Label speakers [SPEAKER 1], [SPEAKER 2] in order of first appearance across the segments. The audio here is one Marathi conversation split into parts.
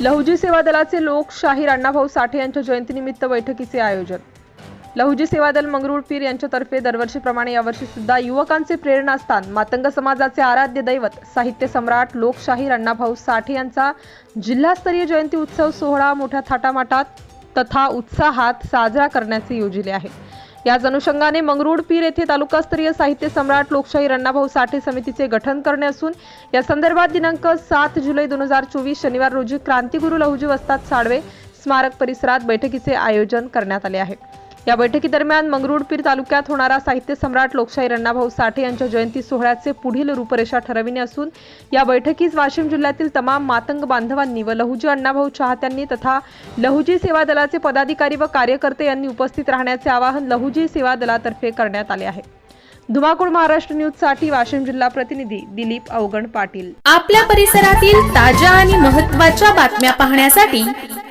[SPEAKER 1] लहुजी सेवा दलाचे लोकशाहीर अण्णाभाऊ साठे यांच्या जयंतीनिमित्त बैठकीचे आयोजन. लहुजी सेवा दल मंगरुळ पीर यांच्यातर्फे दरवर्षीप्रमाणे यावर्षी सुद्धा युवकांचे प्रेरणास्थान मातंग समाजाचे आराध्य दैवत साहित्य सम्राट लोकशाहीर अण्णाभाऊ साठे यांचा जिल्हास्तरीय जयंती उत्सव सोहळा मोठ्या थाटामाटात तथा उत्साहात साजरा करण्याचे योजिले आहे. याच अनुषंगाने मंगरुळ पीर येथे तालुकास्तरीय साहित्य सम्राट लोकशाही अण्णाभाऊ साठे समितीचे गठन करणे असून या संदर्भात दिनांक सात जुलै दोन हजार चोवीस शनिवार रोजी क्रांतिगुरू लहुजी वस्ताद साळवे स्मारक परिसरात बैठकीचे आयोजन करण्यात आले आहे. या बैठकीदरम्यान मंगरुळपीर तालुक्यात होणारा साहित्य सम्राट लोकशाहीर अण्णाभाऊ साठे यांच्या जयंती सोहळ्याचे पुढील रूपरेषा ठरविणे असून या बैठकीस वाशिम जिल्ह्यातील तमाम मातंग बांधवांनी व लहुजी अण्णाभाऊ चाहत्यांनी तथा लहुजी सेवा दलाचे पदाधिकारी व कार्यकर्ते यांनी उपस्थित राहण्याचे आवाहन लहुजी सेवा दलातर्फे करण्यात आले आहे. धुमाकूळ महाराष्ट्र न्यूजसाठी वाशिम जिल्हा प्रतिनिधी दिलीप अवगण पाटील.
[SPEAKER 2] आपल्या परिसरातील ताज्या आणि महत्त्वाच्या बातम्या पाहण्यासाठी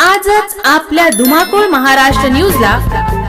[SPEAKER 2] आजच आपल्या धुमाकूळ महाराष्ट्र न्यूजला